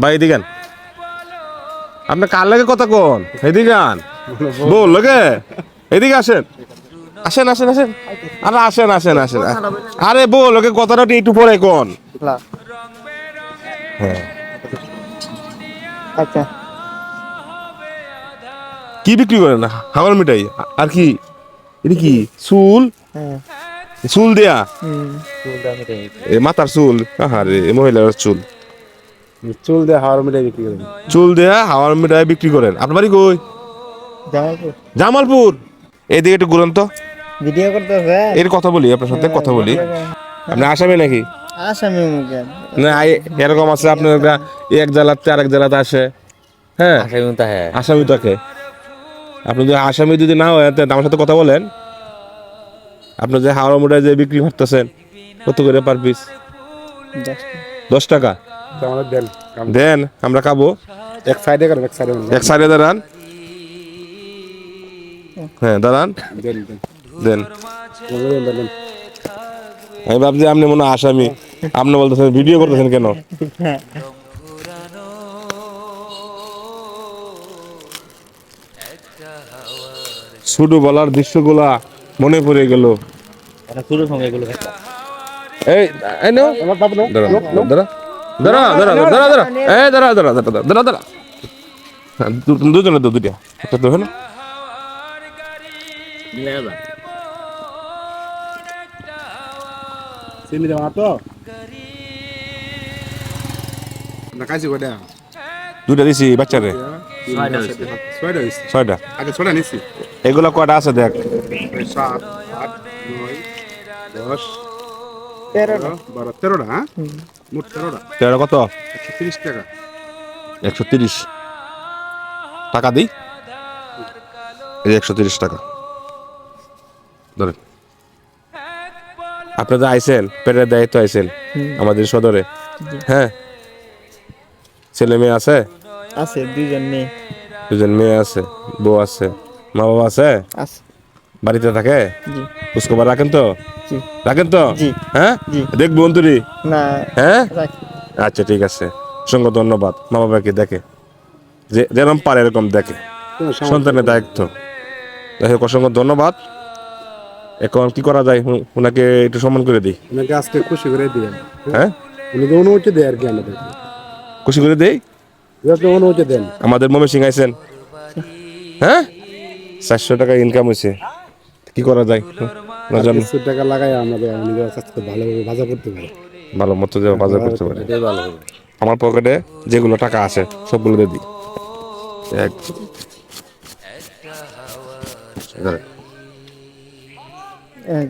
ভাই এদিকে। আপনি কার লাগে কথা কোন? এদিকে বল লাগে এদিকে আসেন। আসেন আসেন আসেন। আরে আসেন আসেন আসেন। আরে বল ওকে কথাটা একটু পরে কোন। হ্যাঁ। আচ্ছা। কি বিক্রি করেন? হাওয়ার মিঠাই। আর কি? এটা কি? চুল? হ্যাঁ। চুল দেয়া? মাথার চুল? আহারে মহিলার চুল। চুল দিয়ে হাওয়ার মিঠাই বিক্রি করেন। চুল দেয়া হাওয়ার মিঠাই বিক্রি করেন। আপনার বাড়ি কই? জামালপুর। জামালপুর? এইদিকে একটু ঘুরেন তো। ভিডিও করতেছে। এর কথা বলি আপনার সাথে কথা বলি। আপনি আসামি নাকি? আসামি না এরকম আছে আপনার এক জেলাতে আরেক জেলাতে আসে। হ্যাঁ? হ্যাঁ। আসামি তাকে আপনি যদি আসামি যদি না হয় তাহলে আমার সাথে কথা বলেন। আপনি যে হাওড়া মোটায় যে বিক্রি করতেছেন কত করে পার পিস দশ টাকা? আমাদের দেন দেন আমরা খাব। এক সাইডে করেন এক সাইডে এক সাইডে দাঁড়ান। হ্যাঁ দাঁড়ান। দেন। আমি ভাবছি আপনি মনে আসামি। আপনি বলতেছেন ভিডিও করতেছেন কেন? শুধু বলার দৃশ্যগুলা মনে পড়ে গেল। শুরুর সঙ্গে এগুলো এই এই নাও আমার বাবু নাও। দাঁড়া দাঁড়া দাঁড়া দাঁড়া দাঁড়া দাঁড়া দাঁড়া এই দাঁড়া দাঁড়া দাঁড়া দাঁড়া দাঁড়া দাঁড়া হ্যাঁ, দু- দুজনে তো দুটা একটা তো হলো চিনি দেওয়া তো না কাছে কয়টা দুটা দিছি বাচ্চারে ছয়টা হয়েছে ছয়টা আগে ছয়টা নিচ্ছি এগুলা কয়টা আছে দেখ সাত আট নয় দশ তেরোটা। এগারো, বারো তেরোটা হ্যাঁ? মোট তেরোটা। তেরো কত? একশো তিরিশ টাকা। একশো তিরিশ। টাকা দিই? এই একশো তিরিশ টাকা। ধরেন। আপনি তো আইসেন পেটের দায়িত্ব আইসেন আমাদের সদরে। হ্যাঁ? ছেলে মেয়ে আছে? আছে দুইজন মেয়ে। দুজন মেয়ে আছে বউ আছে মা বাবা আছে? আছে। বাড়িতে থাকে? জি। খোঁজখবর রাখেন তো? রাখেন তো? হ্যাঁ? দেখব অন্তরি? হ্যাঁ? আচ্ছা ঠিক আছে। অসংখ্য ধন্যবাদ। মা বাবাকে দেখে। যে যেরকম পারে এরকম দেখে। সন্তানের দায়িত্ব। যাই হোক অসংখ্য ধন্যবাদ। এখন কি করা যায়? ওনাকে একটু সম্মান করে দিই। ওনাকে আজকে খুশি করে দিয়ে হ্যাঁ? উনি তো অনুমতি দেয় আর কি আমাদের। খুশি করে দেই? অনুমতি দেন। আমাদের মমে সিং আইছেন। হ্যাঁ? চারশো টাকা ইনকাম হয়েছে কি করা যায়? কিছু টাকা লাগাই আমাদের আজকে ভালোভাবে বাজার করতে পারে। ভালো মতো যে বাজার করতে পারে। এটাই ভালো হবে আমার পকেটে যেগুলো টাকা আছে সবগুলো দিয়ে দিই। এক।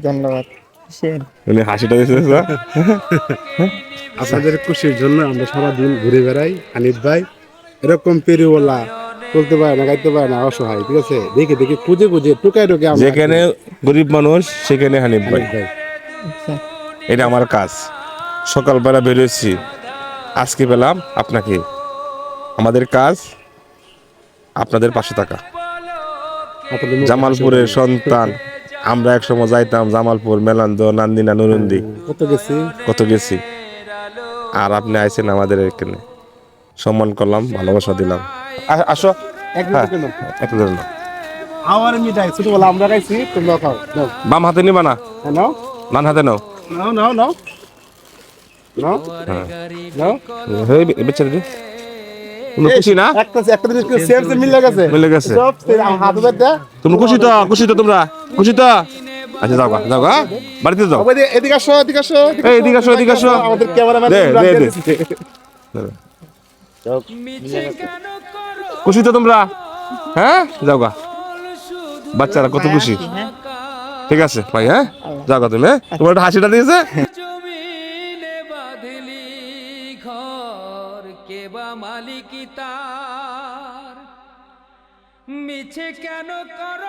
ধন্যবাদ। উনি হাসিটা দিয়েছে আপনাদের খুশির জন্য আমরা সারাদিন ঘুরে বেড়াই হানিফ ভাই। এরকম পেরিওয়ালা চলতে পারে না গাইতে পারে না অসহায় ঠিক আছে? দেখে দেখে খুঁজে খুঁজে টুকায় টুকে যেখানে গরিব মানুষ সেখানে হানিফ ভাই। এটা আমার কাজ। সকালবেলা বেরোচ্ছি আজকে পেলাম আপনাকে। আমাদের কাজ আপনাদের পাশে থাকা। জামালপুরের সন্তান। আমরা একসময় যাইতাম জামালপুর মেলান্দ নান্দিনা নুরন্দি। কত গেছি? কত গেছি। আর আপনি আইছেন আমাদের এখানে। সম্মান করলাম ভালোবাসা দিলাম। আসো। এক হ্যাঁ, একটু ধরে নাও। আমার মিঠাই ছোটবেলা আমরা খাইছি তোমরা খাও বাম হাতে নিবা না? হ্যাঁ, নাও। ডান হাতে নাও। নাও নাও নাও। নাও। নাও। এই বে- রে। তুমি খুশি না? একটা একটা জিনিস সেম সেম মিলে গেছে। মিলে গেছে। সব same, আমার দে তুমি খুশি তো? খুশি তো তোমরা? খুশি তো? আচ্ছা যাও যাও গা, বাড়িতে যাও। এদিকে আসো এদিকে আসো এই, এদিকে আসো, এদিকে আসো। আমাদের ক্যামেরাম্যান দে, দে, দে। খুশি তো তোমরা? হ্যাঁ? যাও গা। বাচ্চারা কত খুশি। হ্যাঁ ঠিক আছে ভাই হ্যাঁ? যাও গা তুমি হ্যাঁ? তোমার একটা হাসিটা দিয়েছে? মালিকিতা মিছে কেন কর